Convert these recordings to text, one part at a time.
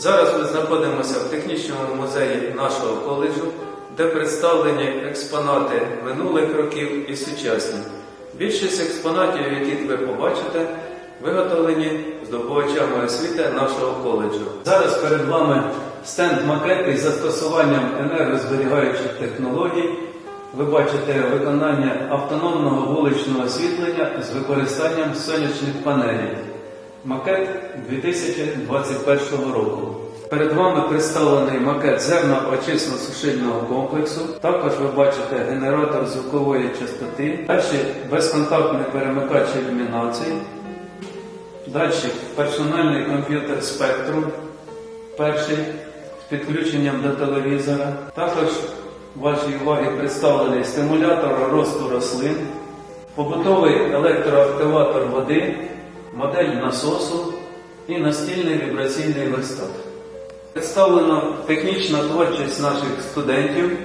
Зараз ми знаходимося в технічному музеї нашого коледжу, де представлені експонати минулих років і сучасні. Більшість експонатів, які ви побачите, виготовлені здобувачами освіти нашого коледжу. Зараз перед вами стенд макети з застосуванням енергозберігаючих технологій. Ви бачите виконання автономного вуличного освітлення з використанням сонячних панелей. Макет 2021 року. Перед вами представлений макет зерно-очисно-сушильного комплексу. Також ви бачите генератор звукової частоти, далі безконтактний перемикач ілюмінації, далі персональний комп'ютер Spectrum, перший з підключенням до телевізора. Також вашій увазі представлений стимулятор росту рослин, побутовий електроактиватор води, модель насосу і настільний вібраційний листок. Представлено технічна творчість наших студентів.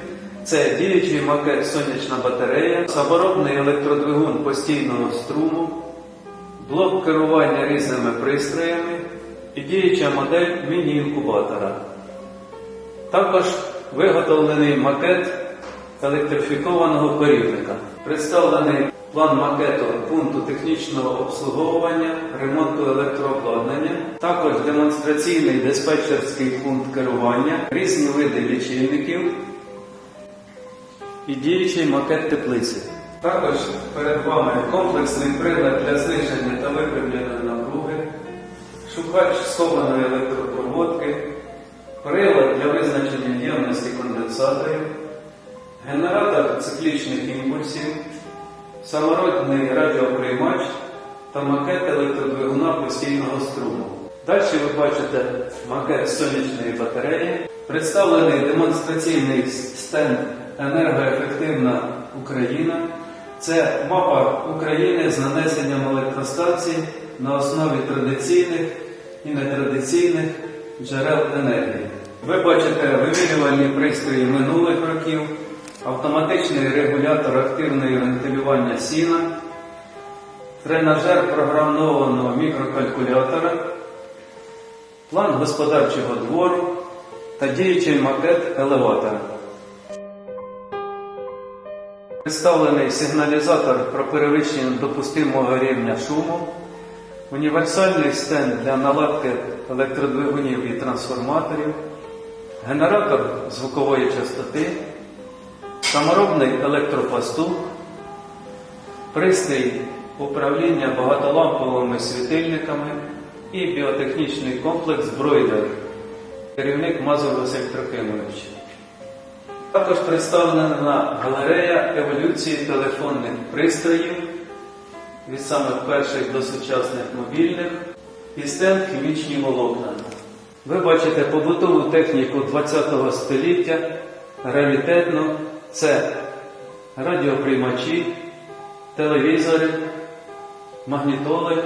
Це діючий макет сонячна батарея, саморобний електродвигун постійного струму, блок керування різними пристроями і діюча модель міні-інкубатора. Також виготовлений макет електрифікованого корівника. Представлений план макету пункту технічного обслуговування, ремонту електрообладнання, також демонстраційний диспетчерський пункт керування, різні види лічильників і діючий макет теплиці. Також перед вами комплексний прилад для зниження та випрямлення напруги, шукач схованої електропроводки, прилад для визначення ємності конденсаторів, генератор циклічних імпульсів, самородний радіоприймач та макет електродвигуна постійного струму. Далі ви бачите макет сонячної батареї, представлений демонстраційний стенд Енергоефективна Україна. Це мапа України з нанесенням електростанцій на основі традиційних і нетрадиційних джерел енергії. Ви бачите вимірювальні пристрої минулих років, автоматичний регулятор активної вентилювання сіна, тренажер програмованого мікрокалькулятора, план господарчого двору та діючий макет елеватора. Представлений сигналізатор про перевищення допустимого рівня шуму, універсальний стенд для наладки електродвигунів і трансформаторів, генератор звукової частоти, саморобний електропастух, пристрій управління багатоламповими світильниками і біотехнічний комплекс Бройдер, керівник Мазур Василь Трохимович. Також представлена галерея еволюції телефонних пристроїв від самих перших до сучасних мобільних і стенд хімічні волокна. Ви бачите побутову техніку ХХ століття, раритетну, це радіоприймачі, телевізори, магнітоли.